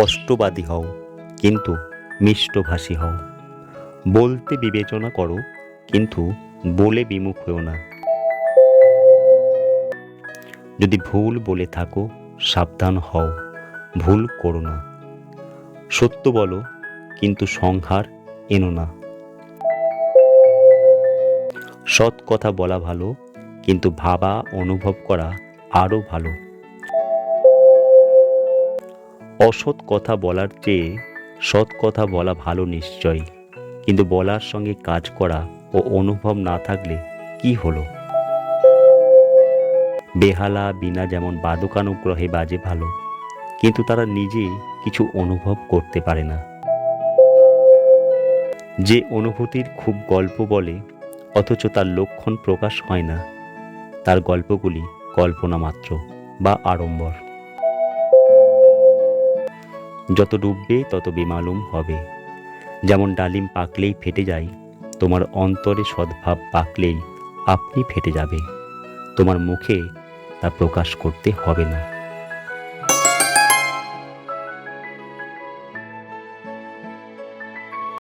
স্পষ্টবাদী হও, কিন্তু মিষ্টভাষী হও। বলতে বিবেচনা করো, কিন্তু বলে বিমুখ হও না। যদি ভুল বলে থাকো, সাবধান হও, ভুল করো না। সত্য বলো, কিন্তু সংহার এনো না। সৎ কথা বলা ভালো, কিন্তু ভাবা, অনুভব করা আরও ভালো। অসৎ কথা বলার চেয়ে সৎ কথা বলা ভালো নিশ্চয়ই কিন্তু বলার সঙ্গে কাজ করা ও অনুভব না থাকলে কি হলো? বেহালা বিনা যেমন বাদকানুগ্রহে বাজে ভালো, কিন্তু তারা নিজে কিছু অনুভব করতে পারে না। যে অনুভূতির খুব গল্প বলে, অথচ তার লক্ষণ প্রকাশ হয় না, তার গল্পগুলি কল্পনা মাত্র বা আড়ম্বর। যত ডুববে তত বেমালুম হবে। যেমন ডালিম পাকলেই ফেটে যায়, তোমার অন্তরে সদ্ভাব পাকলেই আপনি ফেটে যাবে। তোমার মুখে তা প্রকাশ করতে হবে না।